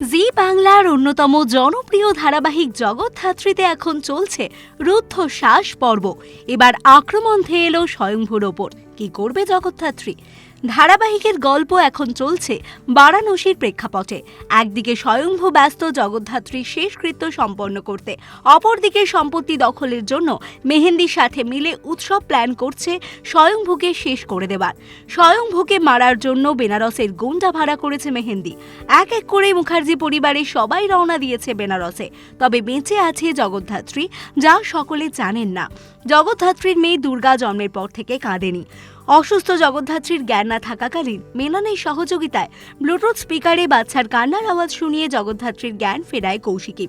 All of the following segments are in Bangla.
জি বাংলার অন্যতম জনপ্রিয় ধারাবাহিক জগৎধাত্রীতে এখন চলছে রুদ্ধশ্বাস পর্ব। এবার আক্রমণ ধেয়ে এলো স্বয়ংভূর ওপর। কি করবে জগৎধাত্রী ধারাবাহিকের গল্প এখন চলছে বারাণসীর প্রেক্ষাপটে। একদিকে স্বয়ংভূ ব্যস্ত জগদ্ধাত্রীর শেষকৃত্য সম্পন্ন করতে, অপরদিকে সম্পত্তি দখলের জন্য মেহেন্দির সাথে মিলে উৎসব প্ল্যান করছে স্বয়ংভূকে শেষ করে দেবার। স্বয়ংভূকে মারার জন্য বেনারসের গুন্ডা ভাড়া করেছে মেহেন্দি। এক এক করে মুখার্জি পরিবারের সবাই রওনা দিয়েছে বেনারসে। তবে বেঁচে আছে জগদ্ধাত্রী, যা সকলে জানেন না। জগদ্ধাত্রীর মেয়ে দুর্গা জন্মের পর থেকে কাঁদেনি। অসুস্থ জগদ্ধাত্রীর জ্ঞান না থাকাকালীন মেলানের সহযোগিতায় ব্লুটুথ স্পিকারে বাচ্চার কান্নার আওয়াজ শুনিয়ে জগদ্ধাত্রীর জ্ঞান ফেরায় কৌশিকী।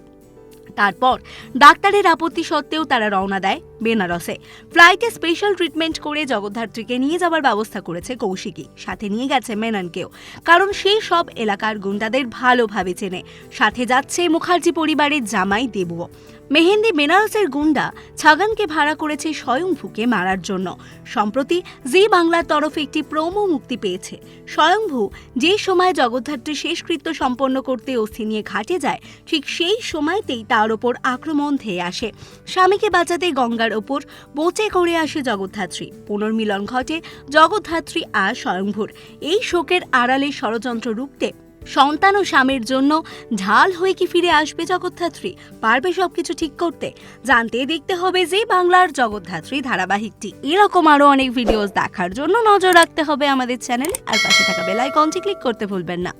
তারপর ডাক্তারের আপত্তি সত্ত্বেও তারা রওনা দেয় বেনারসে। ফ্লাইটে স্পেশাল ট্রিটমেন্ট করে জগদ্ধাত্রীকে নিয়ে যাওয়ার ব্যবস্থা করেছে কৌশিকী। সাথে নিয়ে গেছে মেননকেও। কারণ সেই সব এলাকার গুন্ডাদের ভালোভাবে চেনে। সাথে যাচ্ছে মুখার্জি পরিবারের জামাই দেবুও। মেহেন্দি বেনারসের গুন্ডা ছাগানকে ভাড়া করেছে স্বয়ংভূকে মারার জন্য। সম্প্রতি জি বাংলার তরফে একটি প্রোমো মুক্তি পেয়েছে। স্বয়ংভূ যে সময় জগদ্ধাত্রী শেষকৃত্য সম্পন্ন করতে অস্থি নিয়ে ঘাটে যায়, ঠিক সেই সময়তেই তার ওপর আক্রমণ ধেয়ে আসে। স্বামীকে বাঁচাতে গঙ্গার ওপর বোচে করে আসে জগদ্ধাত্রী। পুনর্মিলন ঘটে জগদ্ধাত্রী আর স্বয়ংভূর। এই শোকের আড়ালে ষড়যন্ত্র রুখতে সন্তান ও স্বামীর জন্য ঢাল হয়ে কি ফিরে আসবে জগদ্ধাত্রী? পারবে সবকিছু ঠিক করতে? জানতে দেখতে হবে যে বাংলার জগদ্ধাত্রী ধারাবাহিকটি। এরকম আরও অনেক ভিডিওস দেখার জন্য নজর রাখতে হবে আমাদের চ্যানেলে আর পাশে থাকা বেল আইকনটি ক্লিক করতে ভুলবেন না।